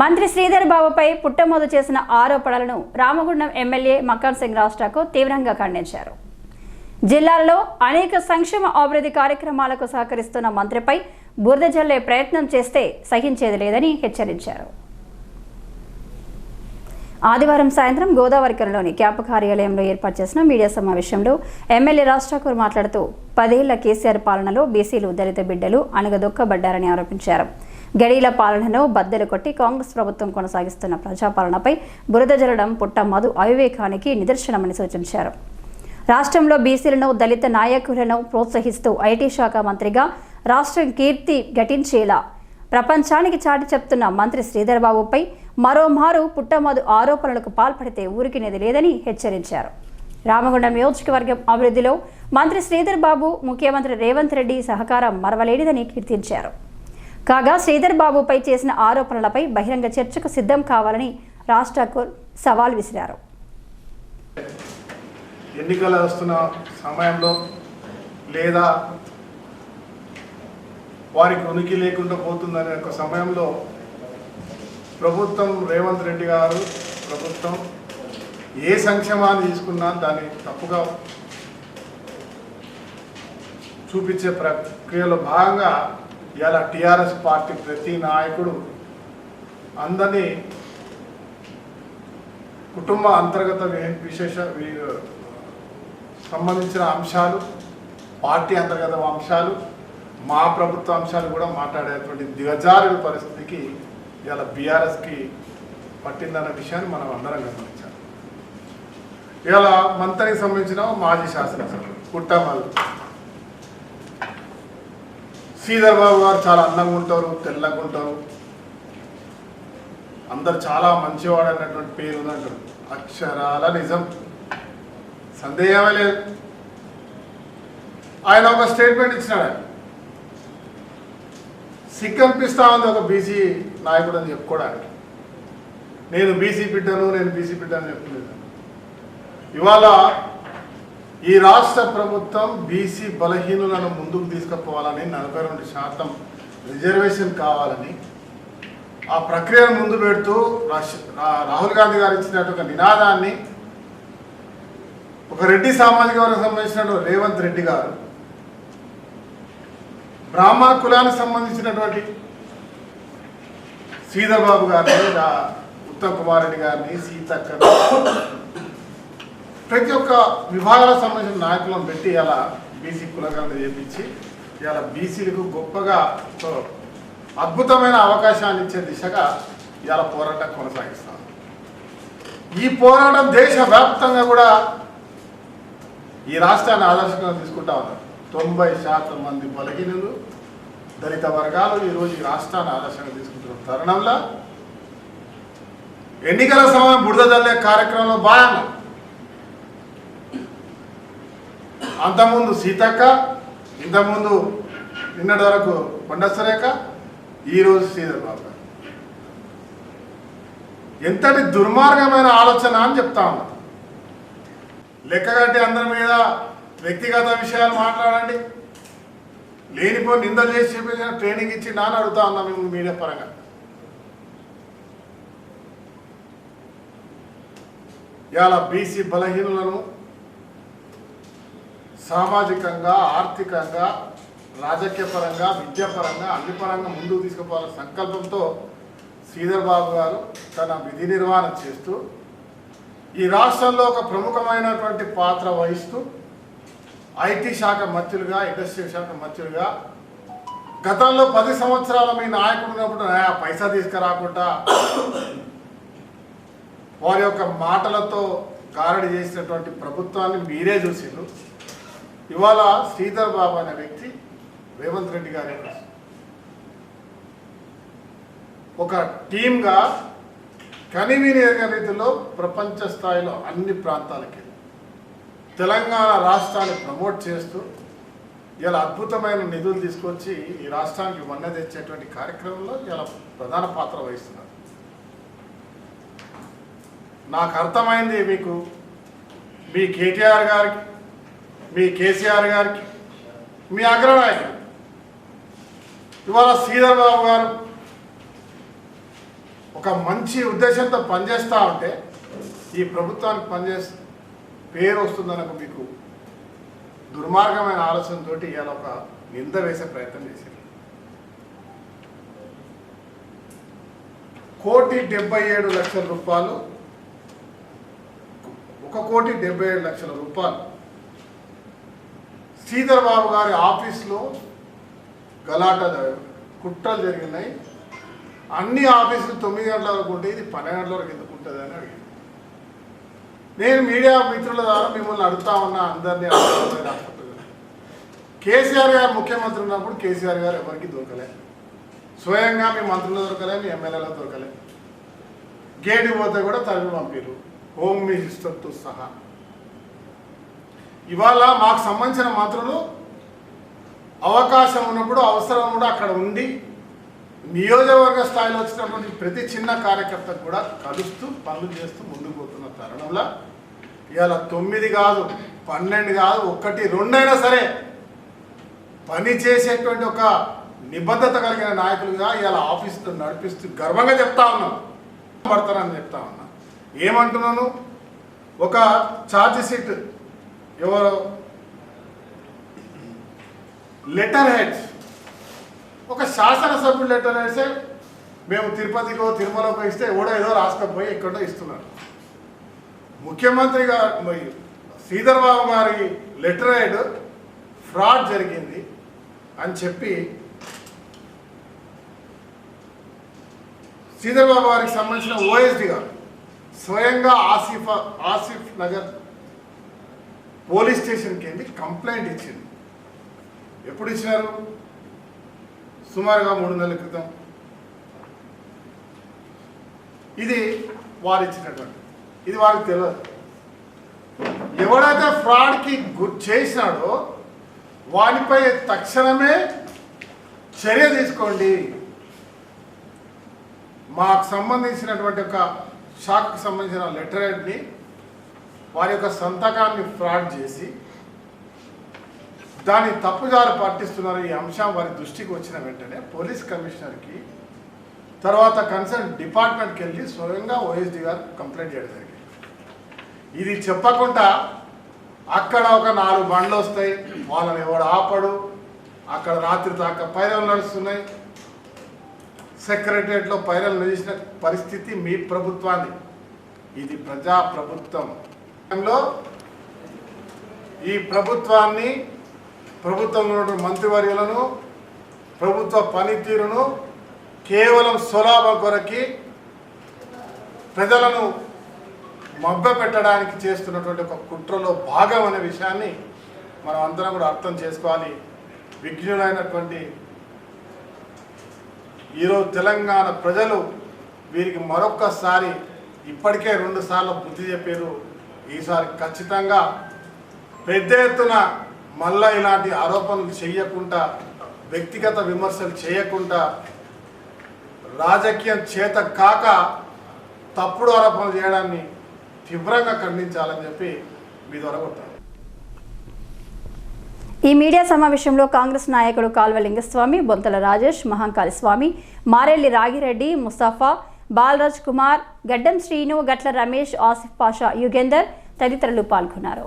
మంత్రి శ్రీధర్ బాబుపై పుట్టమోదు చేసిన ఆరోపణలను రామగుండం ఎమ్మెల్యే మక్కన్ సింగ్ రాష్ట్రకు తీవ్రంగా ఖండించారు. జిల్లాలో అనేక సంక్షేమ అభివృద్ధి కార్యక్రమాలకు సహకరిస్తున్న మంత్రిపై బురద జల్లే ప్రయత్నం చేస్తే సహించేది లేదని హెచ్చరించారు. ఆదివారం సాయంత్రం గోదావరికరంలోని క్యాంపు కార్యాలయంలో ఏర్పాటు చేసిన మీడియా సమావేశంలో ఎమ్మెల్యే రాజ్ ఠాకూర్ మాట్లాడుతూ పదేళ్ళ కేసీఆర్ పాలనలో బీసీలు దళిత బిడ్డలు అణగదొక్కబడ్డారని ఆరోపించారు. గడీల పాలనను బద్దలు కొట్టి కాంగ్రెస్ ప్రభుత్వం కొనసాగిస్తున్న ప్రజాపాలనపై బురద జల్లడం పుట్ట మధు అవివేకానికి నిదర్శనమని సూచించారు. రాష్ట్రంలో బీసీలను దళిత నాయకులను ప్రోత్సహిస్తూ ఐటీ శాఖ మంత్రిగా రాష్ట్రం కీర్తి ఘటించేలా ప్రపంచానికి చాటి చెప్తున్న మంత్రి శ్రీధర్ బాబుపై మరోమారు పుట్టమధు ఆరోపణలకు పాల్పడితే ఊరికినేది లేదని హెచ్చరించారు. రామగుండం నియోజకవర్గం అభివృద్ధిలో మంత్రి శ్రీధర్ బాబు ముఖ్యమంత్రి రేవంత్ రెడ్డి సహకారం మరవలేనిదని కీర్తించారు. కాగా శ్రీధర్ బాబుపై చేసిన ఆరోపణలపై బహిరంగ చర్చకు సిద్ధం కావాలని రాజ్ ఠాకూర్ సవాల్ విసిరారు. ఎన్నికలు వస్తున్న సమయంలో లేదా వారికి ఉనికి లేకుండా పోతుందనే ఒక సమయంలో ప్రభుత్వం రేవంత్ రెడ్డి గారు ప్రభుత్వం ఏ సంక్షేమాన్ని తీసుకున్నా దాన్ని తప్పుగా చూపించే ప్రక్రియలో భాగంగా ఇవాళ టీఆర్ఎస్ పార్టీ ప్రతి నాయకుడు అందరినీ కుటుంబ అంతర్గత విశేష వి- సంబంధించిన అంశాలు పార్టీ అంతర్గత అంశాలు మా ప్రభుత్వ అంశాలు కూడా మాట్లాడేటువంటి దిగజారుడు పరిస్థితికి ఇవాళ బీఆర్ఎస్కి పట్టిందన్న విషయాన్ని మనం అందరం గమనించాలి. ఇవాళ మంత్రికి సంబంధించిన మాజీ శాసనసభ్యులు కుట్టమల్లు శ్రీధర్ బాబు గారు చాలా అందంగా ఉంటారు తెల్లగా ఉంటారు. అందరు చాలా మంచివాడు అన్నటువంటి పేరు ఉందంటారు అక్షరాల నిజం. సందేహమే లేదు. ఆయన ఒక స్టేట్మెంట్ ఇచ్చినాడు ఆయన. సిగ్గనిపిస్తా ఉంది ఒక బీసీ నాయకుడు అని చెప్పుకోవడానికి నేను బీసీ బిడ్డను నేను బీసీ బిడ్డను చెప్పలేదు ఇవాళ ఈ రాష్ట్ర ప్రభుత్వం బీసీ బలహీనులను ముందుకు తీసుకుపోవాలని నలభై రెండు శాతం రిజర్వేషన్ కావాలని ఆ ప్రక్రియను ముందు పెడుతూ రాష్- రాహుల్ గాంధీ గారు ఇచ్చినట్టు ఒక నినాదాన్ని ఒక రెడ్డి సామాజిక వర్గం సంబంధించిన రేవంత్ రెడ్డి గారు బ్రాహ్మణ కులానికి సంబంధించినటువంటి శ్రీధర్ బాబు గారిని ఉత్తమ్ కుమార్ రెడ్డి గారిని సీతక్క ప్రతి ఒక్క విభాగాలకు సంబంధించిన నాయకులను పెట్టి ఇలా బీసీ కులగణన చేపించి ఇలా బీసీలకు గొప్పగా అద్భుతమైన అవకాశాన్ని ఇచ్చే దిశగా ఇవాళ పోరాటం కొనసాగిస్తాం ఈ పోరాటం దేశవ్యాప్తంగా కూడా ఈ రాష్ట్రాన్ని ఆదర్శంగా తీసుకుంటా ఉన్నారు. తొంభై శాతం మంది బలహీనులు దళిత వర్గాలు ఈరోజు ఈ రాష్ట్రాన్ని ఆదర్శంగా తీసుకుంటున్న తరుణంలో ఎన్నికల సమయం బురద కార్యక్రమంలో భాగంగా అంతకుముందు సీతక్క ఇంతకుముందు నిన్నటి వరకు కొండసరేఖ ఈరోజు శ్రీధర్ బాబు గారు. ఎంతటి దుర్మార్గమైన ఆలోచన అని చెప్తా ఉన్నా. లెక్కగట్టి అందరి మీద వ్యక్తిగత విషయాలు మాట్లాడండి. లేనిపో నిందలు చేసి చెప్పేసిన ట్రైనింగ్ ఇచ్చి నాన్న అడుగుతా ఉన్నా మేము మీడియా పరంగా. ఇవాళ బీసీ బలహీనులను సామాజికంగా ఆర్థికంగా రాజకీయ పరంగా విద్యాపరంగా అన్ని పరంగా ముందుకు తీసుకుపోవాలనే సంకల్పంతో శ్రీధర్ బాబు గారు తన విధి నిర్వహణ చేస్తూ ఈ రాష్ట్రంలో ఒక ప్రముఖమైనటువంటి పాత్ర వహిస్తూ ఐటీ శాఖ మంత్రులుగా ఇండస్ట్రీ శాఖ మంత్రులుగా గతంలో పది సంవత్సరాల మీ నాయకుడు ఉన్నప్పుడు "ఆ, పైసా తీసుకురాకుండా వారి యొక్క మాటలతో గారడి చేసినటువంటి ప్రభుత్వాన్ని మీరే చూసిండ్రు. ఇవాళ శ్రీధర్ బాబు అనే వ్యక్తి రేవంత్ రెడ్డి గారి ఒక టీమ్గా కనివిని రీతిలో ప్రపంచ స్థాయిలో అన్ని ప్రాంతాలకి తెలంగాణ రాష్ట్రాన్ని ప్రమోట్ చేస్తూ ఇలా అద్భుతమైన నిధులు తీసుకొచ్చి ఈ రాష్ట్రానికి వన్న తెచ్చేటువంటి కార్యక్రమంలో ఇలా ప్రధాన పాత్ర వహిస్తున్నారు. నాకు అర్థమైంది మీకు మీ కేటీఆర్ గారికి మీ కేసీఆర్ గారికి మీ అగ్రనాయకుడు ఇవాళ శ్రీధర్ బాబు గారు ఒక మంచి ఉద్దేశంతో పనిచేస్తూ ఉంటే ఈ ప్రభుత్వానికి పనిచేసి పేరు వస్తుందని మీకు దుర్మార్గమైన ఆలోచనతో ఇవాళ ఒక నింద వేసే ప్రయత్నం చేశారు. కోటి డెబ్బై ఏడు లక్షల రూపాయలు ఒక కోటి డెబ్బై ఏడు లక్షల రూపాయలు శ్రీధర్ బాబు గారి ఆఫీస్లో గలాట కుట్రలు జరిగినాయి. అన్ని ఆఫీసులు తొమ్మిది గంటల వరకు ఉంటే ఇది పన్నెండు గంటల వరకు ఎందుకు ఉంటుంది అని అడిగింది నేను మీడియా మిత్రుల ద్వారా మిమ్మల్ని అడుగుతా ఉన్నా అందరినీ కేసీఆర్ గారు ముఖ్యమంత్రి ఉన్నప్పుడు కేసీఆర్ గారు ఎవరికి దొరకలే. స్వయంగా మీ మంత్రులు దొరకలే మీ ఎమ్మెల్యేలు దొరకలే. గేటు పోతే కూడా తరిమి పంపిరు హోమ్ మినిస్టర్తో సహా. ఇవాళ మాకు సంబంధించిన మంత్రులు అవకాశం ఉన్నప్పుడు అవసరం కూడా అక్కడ ఉండి నియోజకవర్గ స్థాయిలో వచ్చినటువంటి ప్రతి చిన్న కార్యకర్తకు కూడా కలుస్తూ పనులు చేస్తూ ముందుకు పోతున్న తరుణంలో ఇవాళ తొమ్మిది కాదు పన్నెండు కాదు ఒకటి రెండైనా సరే పని చేసేటువంటి ఒక నిబద్ధత కలిగిన నాయకులుగా ఇవాళ ఆఫీసులో నడిపిస్తూ గర్వంగా చెప్తా ఉన్నాం. పడతానని చెప్తా ఉన్నా. ఏమంటున్నాను? ఒక ఛార్జ్ షీట్ ఎవరు? లెటర్ హెడ్స్ ఒక శాసనసభ్యుడు లెటర్ వేస్తే మేము తిరుపతికో తిరుమలకో ఇస్తే ఎవడో ఏదో రాసుకపోయి ఎక్కడో ఇస్తున్నారు. ముఖ్యమంత్రి గారు శ్రీధర్ బాబు గారి లెటర్ హెడ్ ఫ్రాడ్ జరిగింది అని చెప్పి శ్రీధర్ బాబు గారికి సంబంధించిన ఓఎస్డి గారు స్వయంగా ఆసిఫ్ ఆసిఫ్ నగర్ పోలీస్ స్టేషన్కి వెళ్ళి కంప్లైంట్ ఇచ్చింది. ఎప్పుడు ఇచ్చినారు? సుమారుగా మూడు నెలల క్రితం. ఇది వారు ఇచ్చినటువంటి ఇది వారికి తెలియదు. ఎవడైతే ఫ్రాడ్కి గుర్తు చేసినాడో వానిపై తక్షణమే చర్య తీసుకోండి. మాకు సంబంధించినటువంటి ఒక షాక్కి సంబంధించిన లెటర్ హెడ్ని వారి యొక్క సంతకాన్ని ఫ్రాడ్ చేసి దాన్ని తప్పుదారు పాటిస్తున్నారు ఈ అంశం వారి దృష్టికి వచ్చిన వెంటనే పోలీస్ కమిషనర్కి తర్వాత కన్సర్న్ డిపార్ట్మెంట్కి వెళ్ళి స్వయంగా ఓఎస్డి గారు కంప్లైంట్ చేయడం జరిగింది. ఇది చెప్పకుండా అక్కడ ఒక నాలుగు బండ్లు వస్తాయి వాళ్ళని ఎవడు ఆపడు అక్కడ రాత్రి దాకా పైరలు నడుస్తున్నాయి. సెక్రటరియట్లో పైరలు నిలిచిన పరిస్థితి మీ ప్రభుత్వాన్ని ఇది ప్రజా ప్రభుత్వం. లో ఈ ప్రభుత్వాన్ని ప్రభుత్వంలో మంత్రివర్యులను ప్రభుత్వ పనితీరును కేవలం స్వలాభం కొరకి ప్రజలను మభ్యపెట్టడానికి చేస్తున్నటువంటి ఒక కుట్రలో భాగం అనే విషయాన్ని మనం అందరం కూడా అర్థం చేసుకోవాలి. విఘ్నులైనటువంటి ఈరోజు తెలంగాణ ప్రజలు వీరికి మరొక్కసారి ఇప్పటికే రెండుసార్లు బుద్ధి చెప్పారు. ఈసారి ఖచ్చితంగా పెద్ద ఎత్తున మళ్ళా ఇలాంటి ఆరోపణలు చేయకుండా వ్యక్తిగత విమర్శలు చేయకుండా రాజకీయం చేత కాక తప్పుడు ఆరోపణలు చేయడాన్ని తీవ్రంగా ఖండించాలని చెప్పి మీ ద్వారా ఈ మీడియా సమావేశంలో కాంగ్రెస్ నాయకుడు కాల్వ లింగస్వామి బొంతల రాజేష్ మహంకాళి స్వామి మారెల్లి రాగిరెడ్డి ముస్తాఫా బాలరాజ్ కుమార్ గడ్డం శ్రీను గట్ల రమేష్ ఆసిఫ్ పాషా యుగేందర్ తదితరులు పాల్గొన్నారు.